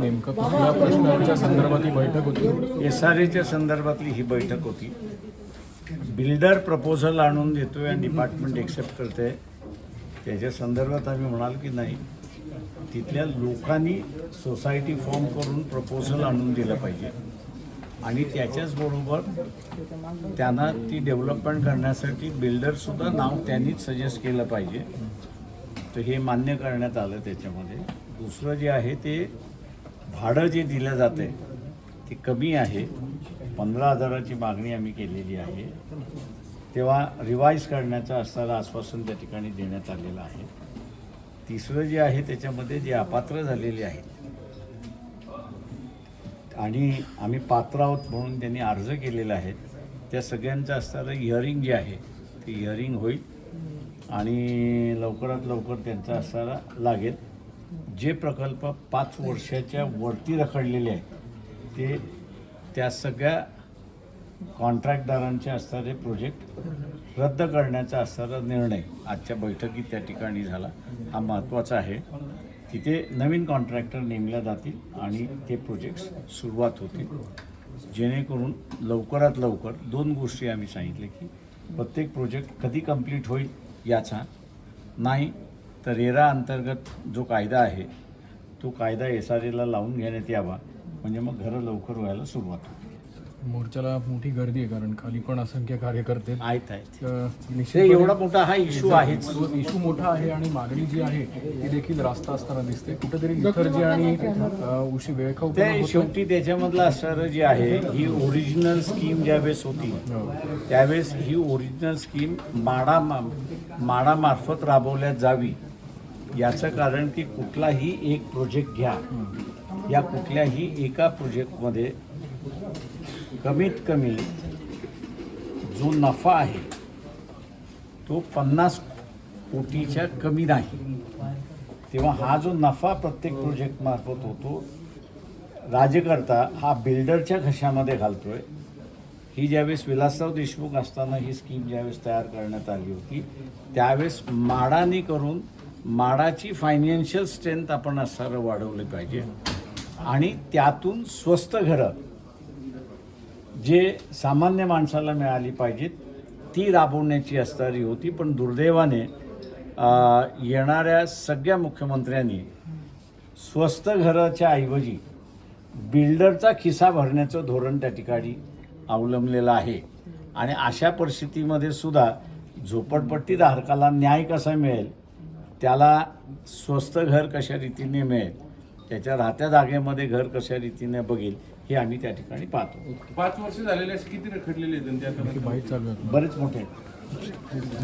नेमकं कुठल्या प्रश्नांच्या संदर्भात ही बैठक होती? एस आर एच्या संदर्भातली ही बैठक होती. बिल्डर प्रपोजल आणून देतो आहे डिपार्टमेंट एक्सेप्ट करते त्याच्या संदर्भात आम्ही म्हणाल की नाही तिथल्या लोकांनी सोसायटी फॉर्म करून प्रपोजल आणून दिलं पाहिजे. आणि त्याच्याच बरोबर त्यांना ती डेव्हलपमेंट करण्यासाठी बिल्डरसुद्धा नाव त्यांनीच सजेस्ट केलं पाहिजे. तर हे मान्य करण्यात आलं त्याच्यामध्ये. दुसरं जे आहे ते भाडं जे दिलं जातं आहे ते कमी आहे. पंधरा हजाराची मागणी आम्ही केलेली आहे. तेव्हा रिवाईज करण्याचं असणारं आश्वासन त्या ठिकाणी देण्यात आलेलं आहे. तिसरं जे आहे त्याच्यामध्ये जे अपात्र झालेले आहेत आणि आम्ही पात्र आहोत म्हणून त्यांनी अर्ज केलेला आहे त्या सगळ्यांचं असणारं हिअरिंग जे आहे ते हिअरिंग होईल आणि लवकरात लवकर त्यांचा असणारा लागेल. जे प्रकल्प पाच वर्षाच्या वरती रखडलेले आहेत ते त्या सगळ्या कॉन्ट्रॅक्टदारांचे असणारे प्रोजेक्ट रद्द करण्याचा असणारा निर्णय आजच्या बैठकीत त्या ठिकाणी झाला. हा महत्त्वाचा आहे. तिथे नवीन कॉन्ट्रॅक्टर नेमल्या जातील आणि ते प्रोजेक्ट्स सुरुवात होतील. जेणेकरून लवकरात लवकर दोन गोष्टी आम्ही सांगितले की प्रत्येक प्रोजेक्ट कधी कंप्लीट होईल याचा नाही तर रेरा अंतर्गत जो कायदा आहे तो कायदा एस आर एला लावून घेण्यात यावा. म्हणजे मग घरं लवकर व्हायला सुरुवात होईल. मोर्चाला मोठी गर्दी आहे कारण खाली पण असंख्य कार्यकर्ते आहेत. आहेत आहेत. तर ते निश्चितपणे एवढा मोठा हा इश्यू आहेच तो इश्यू मोठा आहे आणि मागणी जी आहे ती देखील रास्त असताना दिसते. कुठेतरी लिथर्जी आणि अ, उशी वेळखाऊ ते शेवटी त्याच्यामधलं असणारं जे आहे ही ओरिजिनल स्कीम ज्यावेळेस होती त्यावेळेस ही ओरिजिनल स्कीम माडा माडामार्फत राबवल्या जावी. याचं कारण की कुठलाही एक प्रोजेक्ट घ्या. या कुठल्याही एका प्रोजेक्टमध्ये कमीत कमी जो नफा आहे तो पन्नास कोटीच्या कमी नाही. तेव्हा हा जो नफा प्रत्येक प्रोजेक्ट मार्फत होतो राज्यकर्ता हा बिल्डरच्या घशामध्ये घालतोय. ही ज्यावेळेस विलासराव देशमुख असताना ही स्कीम ज्यावेळेस तयार करण्यात आली होती त्यावेळेस माडानी करून माडाची फायनान्शियल स्ट्रेंथ आपण असणारं वाढवली पाहिजे. आणि त्यातून स्वस्त घरं जे सामान्य माणसाला मिळाली पाहिजेत ती राबवण्याची असणारी होती. पण दुर्दैवाने येणाऱ्या सगळ्या मुख्यमंत्र्यांनी स्वस्त घराच्या ऐवजी बिल्डरचा खिसा भरण्याचं धोरण त्या ठिकाणी अवलंबलेलं आहे. आणि अशा परिस्थितीमध्ये सुद्धा झोपडपट्टी धारकाला न्याय कसा मिळेल त्याला स्वस्त घर कशा रीतीने मिळेल त्याच्या राहत्या जागेमध्ये घर कशा रीतीने बघेल हे आम्ही त्या ठिकाणी पाहतो पाच वर्ष झालेले असे किती रखडलेले बरेच मोठे आहेत.